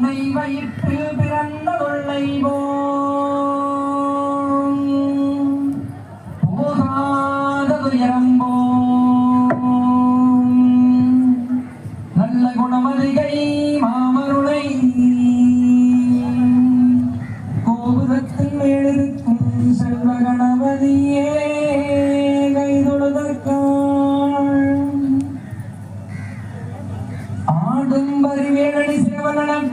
தன்னை வயிற்று பிறந்த உள்ளை போகாதது எறம்போ நல்ல குணமதிகை மாமருளை. கோபுரத்தின் மேலிருக்கும் செல்வ கணபதியே ஆடும் பரிவேணி சிவனம்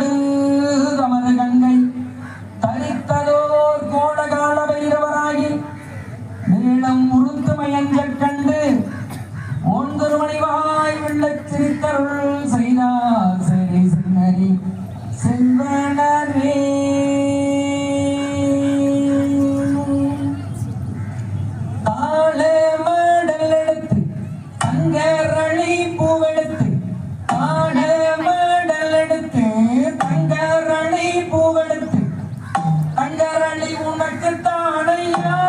தோடு தமது கங்கை தரித்ததோர் கோடகால பைரவராகி நீளம் முருந்து மயஞ்சக் கண்டு ஓன் திருமணிவாய் வெள்ளச் சிரித்தருள் உனக்குத்தான் ஐயா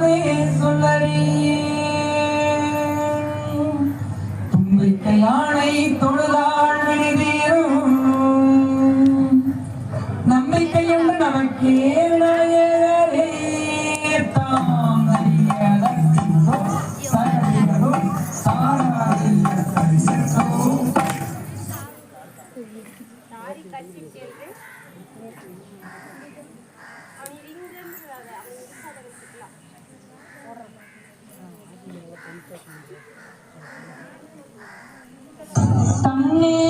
கனவே சொல்லடி தும்பிட்ட யானை தொழுதாள் விடுதீரும். நம்பிக்கை என்று நமக்கே Thank you. tâm nghe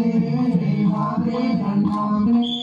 Hare Hare Hare Rama